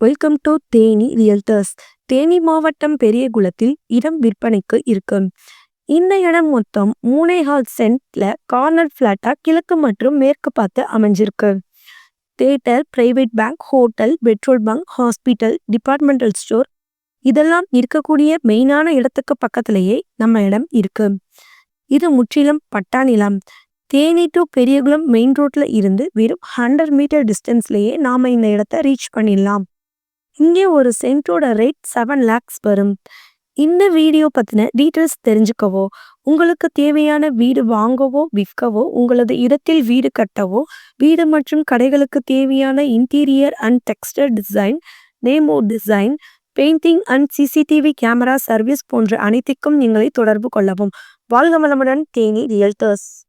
Welcome to Theni realtors Theni மாவட்டம் பெரியகுளத்தில் இடம் விற்பனைக்கு இருக்கும். இந்த இடம் மொத்தம் மூணேஹால் சென்ட்ல கார்னர் பிளாட்டா கிழக்கு மற்றும் மேற்கு பார்த்து அமைஞ்சிருக்கு. Theatre private bank hotel petrol bunk hospital departmental store இதெல்லாம் இருக்கக்கூடிய மெயினான இடத்துக்கு பக்கத்திலேயே நம்ம இடம் இருக்கு. இது முற்றிலும் பட்டா நிலம். தேனி டு பெரியகுளம் மெயின் ரோட்ல இருந்து வெறும் ஹண்ட்ரட் மீட்டர் டிஸ்டன்ஸ்லேயே நாம இந்த இடத்த ரீச் பண்ணிடலாம். இங்கே ஒரு சென்ட்டோட ரேட் செவன் லேக்ஸ் வரும். இந்த வீடியோ பத்தின டீட்டெயில்ஸ் தெரிஞ்சுக்கவோ உங்களுக்கு தேவையான வீடு வாங்கவோ விற்கவோ உங்களது இடத்தில் வீடு கட்டவோ வீடு மற்றும் கடைகளுக்கு தேவையான interior and texture design நேமோ design painting and CCTV camera service போன்ற அனைத்திற்கும் எங்களை தொடர்பு கொள்ளவும். வாழ்க வளமுடன் தேனி ரியல்டர்ஸ்.